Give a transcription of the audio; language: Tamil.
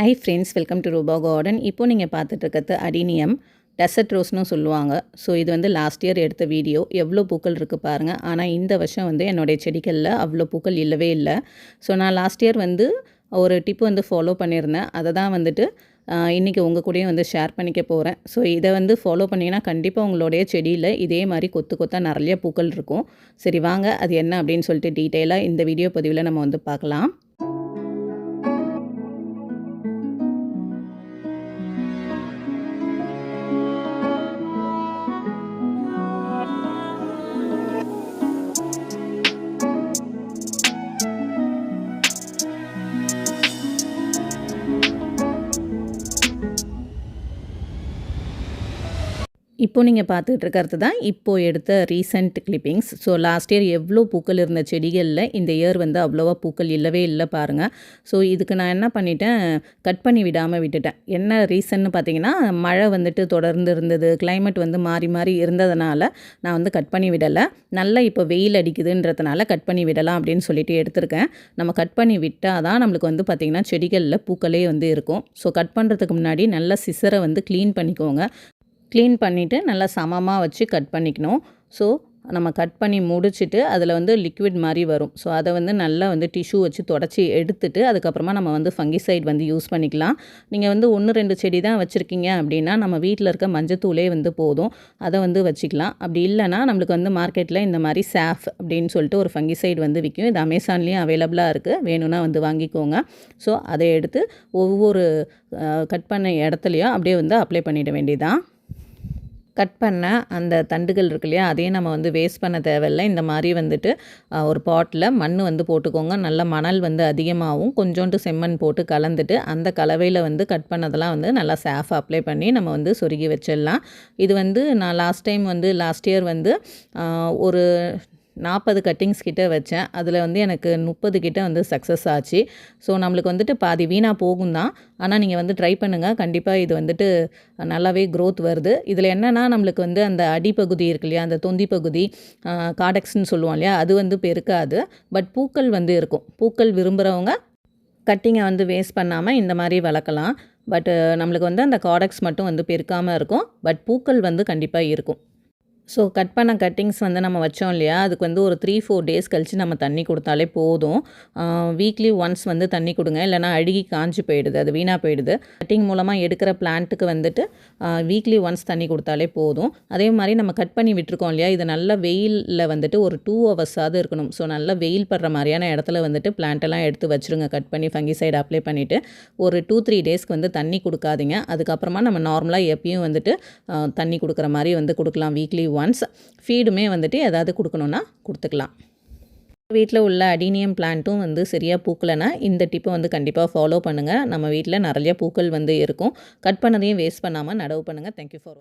Hi friends welcome to Rupa garden இப்போ நீங்கள் பார்த்துட்ருக்கிறது அடினியம் டெசர்ட் ரோஸ்னு சொல்லுவாங்க. ஸோ இது வந்து லாஸ்ட் இயர் எடுத்த வீடியோ எவ்வளோ பூக்கள் இருக்குது பாருங்கள் ஆனால் இந்த வருஷம் வந்து என்னுடைய செடிகளில் அவ்வளோ பூக்கள் இல்லவே இல்லை. ஸோ நான் லாஸ்ட் இயர் வந்து ஒரு டிப்பு வந்து ஃபாலோ பண்ணியிருந்தேன். அதை தான் வந்துட்டு இன்றைக்கி உங்கள் கூடயும் வந்து ஷேர் பண்ணிக்க போகிறேன் ஸோ இதை வந்து ஃபாலோ பண்ணிங்கன்னா கண்டிப்பாக உங்களுடைய செடியில் இதே மாதிரி கொத்து கொத்தாக நிறைய பூக்கள் இருக்கும். சரி வாங்க அது என்ன அப்படின்னு சொல்லிட்டு டீட்டெயிலாக இந்த வீடியோ பதிவில் நம்ம வந்து பார்க்கலாம். இப்போ நீங்கள் பார்த்துக்கிட்டு இருக்கிறது தான் இப்போது எடுத்த recent clippings so last year எவ்வளோ பூக்கள் இருந்த செடிகளில் இந்த இயர் வந்து அவ்வளோவா பூக்கள் இல்லவே இல்லை பாருங்கள் ஸோ இதுக்கு நான் என்ன பண்ணிட்டேன்? கட் பண்ணி விடாமல் விட்டுட்டேன். என்ன ரீசன்னு பார்த்தீங்கன்னா மழை வந்துட்டு தொடர்ந்து இருந்தது கிளைமேட் வந்து மாறி மாறி இருந்ததுனால நான் வந்து கட் பண்ணி விடலை. நல்லா இப்போ வெயில் அடிக்குதுன்றதுனால கட் பண்ணி விடலாம் அப்படின்னு சொல்லிட்டு எடுத்திருக்கேன். நம்ம கட் பண்ணி விட்டால் தான் நம்மளுக்கு வந்து பார்த்திங்கன்னா செடிகளில் பூக்களே வந்து இருக்கும். ஸோ கட் பண்ணுறதுக்கு முன்னாடி நல்லா சிசரை வந்து க்ளீன் பண்ணிக்கோங்க. க்ளீன் பண்ணிவிட்டு நல்லா சமமாக வச்சு கட் பண்ணிக்கணும். ஸோ நம்ம கட் பண்ணி முடிச்சுட்டு அதில் வந்து லிக்விட் மாதிரி வரும். ஸோ அதை வந்து நல்லா வந்து டிஷ்யூ வச்சு தொடச்சி எடுத்துட்டு அதுக்கப்புறமா நம்ம வந்து ஃபங்கிசைட் வந்து யூஸ் பண்ணிக்கலாம். நீங்கள் வந்து ஒன்று ரெண்டு செடி தான் வச்சுருக்கீங்க அப்படின்னா நம்ம வீட்டில் இருக்க மஞ்சத்தூளே வந்து போதும். அதை வந்து வச்சுக்கலாம். அப்படி இல்லைனா நம்மளுக்கு வந்து மார்க்கெட்டில் இந்த மாதிரி சாஃப் அப்படின்னு சொல்லிட்டு ஒரு ஃபங்கிசைட் வந்து விற்கும் இது அமேசான்லேயும் அவைலபிளாக இருக்குது வேணும்னா வந்து வாங்கிக்கோங்க. ஸோ அதை எடுத்து ஒவ்வொரு கட் பண்ண இடத்துலையும் அப்படியே வந்து அப்ளை பண்ணிட வேண்டியதான் கட் பண்ண அந்த தண்டுகள் இருக்கு இல்லையா அதையும் நம்ம வந்து வேஸ்ட் பண்ண தேவையில்லை. இந்த மாதிரி வந்துட்டு ஒரு பாட்டில் மண் வந்து போட்டுக்கோங்க. நல்ல மணல் வந்து அதிகமாகவும் கொஞ்சோண்டு செம்மண் போட்டு கலந்துட்டு அந்த கலவையில் வந்து கட் பண்ணதெல்லாம் வந்து நல்லா சேஃபாக அப்ளை பண்ணி நம்ம வந்து சொருகி வச்சிடலாம். இது வந்து நான் லாஸ்ட் டைம் வந்து லாஸ்ட் இயர் வந்து ஒரு நாற்பது கட்டிங்ஸ் கிட்டே வச்சேன். அதில் வந்து எனக்கு முப்பது கிட்டே வந்து சக்ஸஸ் ஆச்சு. ஸோ நம்மளுக்கு வந்துட்டு பாதி வீணாக போகும் தான் ஆனால் நீங்கள் வந்து ட்ரை பண்ணுங்கள் கண்டிப்பாக இது வந்துட்டு நல்லாவே க்ரோத் வருது. இதில் என்னென்னா நம்மளுக்கு வந்து அந்த அடிப்பகுதி இருக்கு இல்லையா? அந்த தொந்தி பகுதி காடெக்ஸ்ன்னு சொல்லுவோம் இல்லையா? அது வந்து பெருக்காது. பட் பூக்கள் வந்து இருக்கும். பூக்கள் விரும்புகிறவங்க கட்டிங்கை வந்து வேஸ்ட் பண்ணாமல் இந்த மாதிரி வளர்க்கலாம். பட் நம்மளுக்கு வந்து அந்த காடெக்ஸ் மட்டும் வந்து பெருக்காமல் இருக்கும். பட் பூக்கள் வந்து கண்டிப்பாக இருக்கும். ஸோ கட் பண்ண கட்டிங்ஸ் வந்து நம்ம வச்சோம் இல்லையா? அதுக்கு வந்து ஒரு த்ரீ ஃபோர் டேஸ் கழித்து நம்ம தண்ணி கொடுத்தாலே போதும். வீக்லி ஒன்ஸ் வந்து தண்ணி கொடுங்க. இல்லைனா அழுகி காஞ்சி போயிடுது. அது வீணாக போயிடுது. கட்டிங் மூலமாக எடுக்கிற பிளான்ட்டுக்கு வந்துட்டு வீக்லி ஒன்ஸ் தண்ணி கொடுத்தாலே போதும். அதே மாதிரி நம்ம கட் பண்ணி விட்டுருக்கோம் இல்லையா? இது நல்ல வெயிலில் வந்துட்டு ஒரு டூ ஹவர்ஸாவது இருக்கணும். ஸோ நல்ல வெயில் படுற மாதிரியான இடத்துல வந்துட்டு பிளான்ட்டெல்லாம் எடுத்து வச்சுருங்க. கட் பண்ணி ஃபங்கி சைடு அப்ளை பண்ணிவிட்டு ஒரு டூ த்ரீ டேஸ்க்கு வந்து தண்ணி கொடுக்காதீங்க. அதுக்கப்புறமா நம்ம நார்மலாக எப்பயும் வந்துட்டு தண்ணி கொடுக்குற மாதிரி வந்து கொடுக்கலாம். வீக்லி ஒன்ஸ் ஃபீடுமே வந்துட்டு எதாவது கொடுக்கணுன்னா கொடுத்துக்கலாம். வீட்டில் உள்ள அடீனியம் பிளான்ட்டும் வந்து சரியாக பூக்கலைன்னா இந்த டிப்பை வந்து கண்டிப்பாக ஃபாலோ பண்ணுங்கள் நம்ம வீட்டில் நிறைய பூக்கள் வந்து இருக்கும். கட் பண்ணதையும் வேஸ்ட் பண்ணாமல் நடவு பண்ணுங்கள் தேங்க்யூ ஃபார்